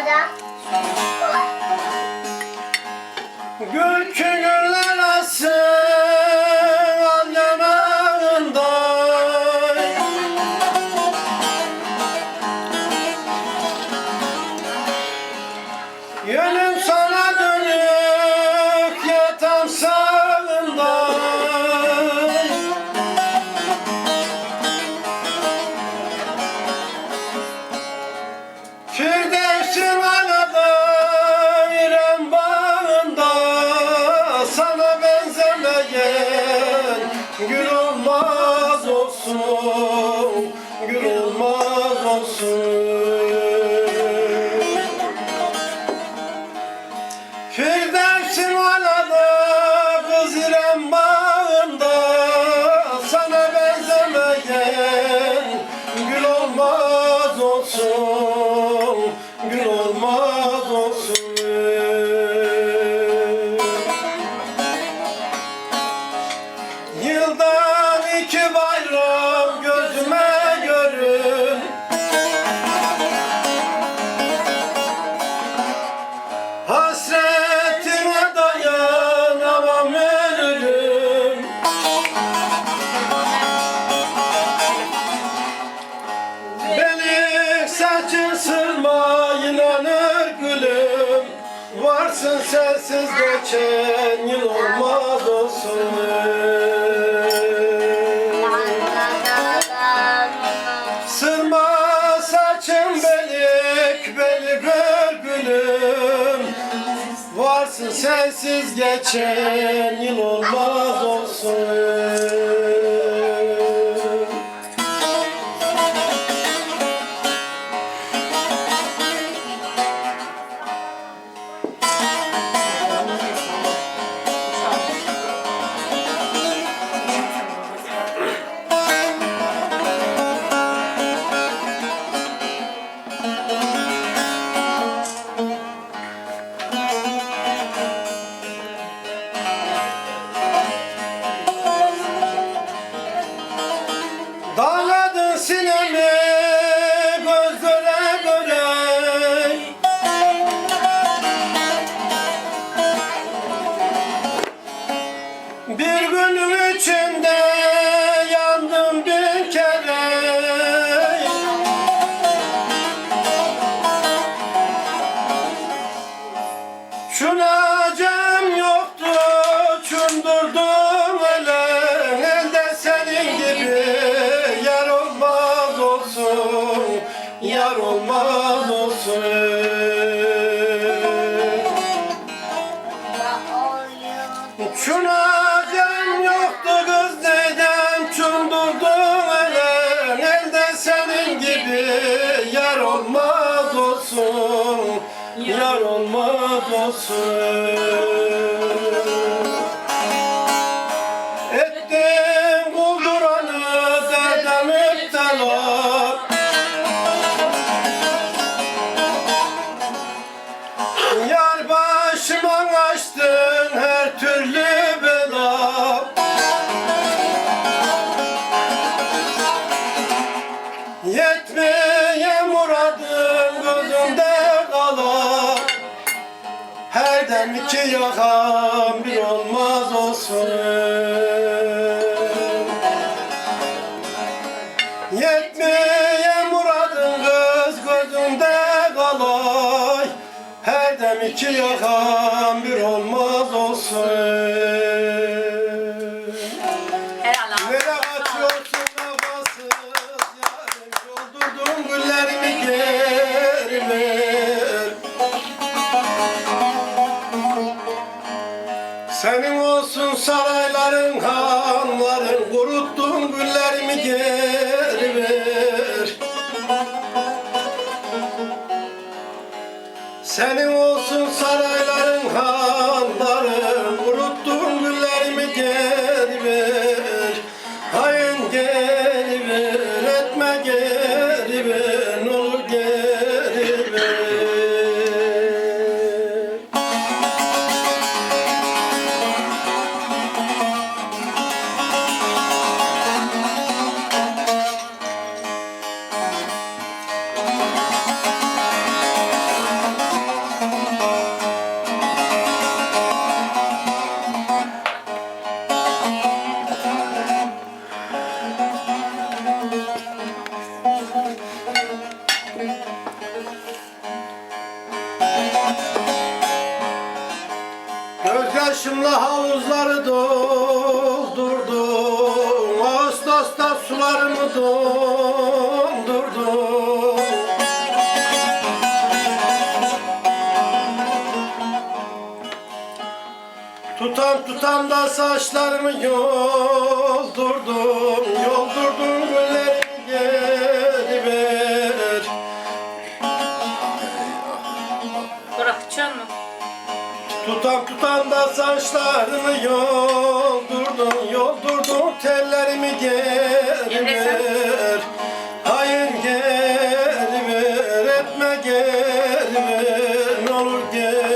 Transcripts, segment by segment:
Orada. Gül küngürler asın Yönüm sana dönük Gül olmaz olsun Gül olmaz olsun. Firdevs'in anada geçen yıl olmaz olsun Sırma saçın belik beli gör gülüm. Varsın sensiz geçen yıl olmaz olsun Yar olmaz olsun. Şuna cem yoktu kız dedem çundurdum ele Elde senin gibi yar olmaz olsun Yar olmaz olsun. Ettim kulduranı derde müptela Yar Her dem iki yakan bir olmaz olsun. Yetmeye muradın kız gözümde kalay. Her dem iki yakan bir olmaz Senin olsun başımla havuzları doldurdum Ağustos'ta sularımı dondurdum Tutam tutam da saçlarımı yoldurdum Yoldurdum güllerimi geri ver Bırakacaksın mı? Tutam tutam da saçlarımı yoldurdum Yoldurdum tellerimi geri ver Hayır geri ver etme geri ver Ne olur geri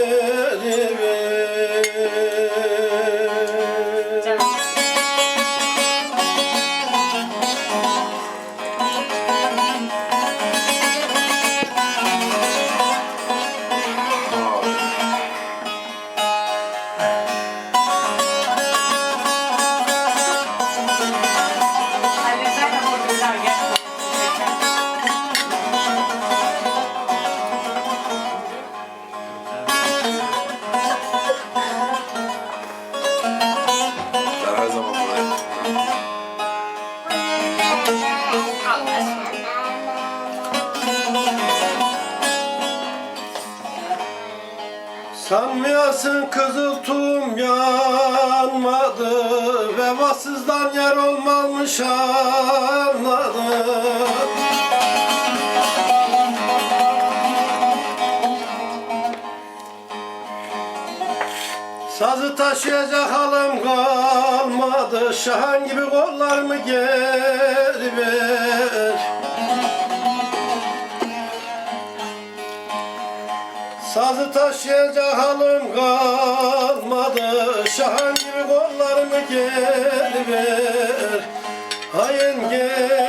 Sanmıyorsun kızıl tum yanmadı. Vefasızdan yer olmamış anladım Sazı taşıyacak halım kalmadı. Şahan gibi kollarımı geri ver Sazı taşıyacak halım kalmadı. Şahan gibi kollarımı geri ver. Hayır geri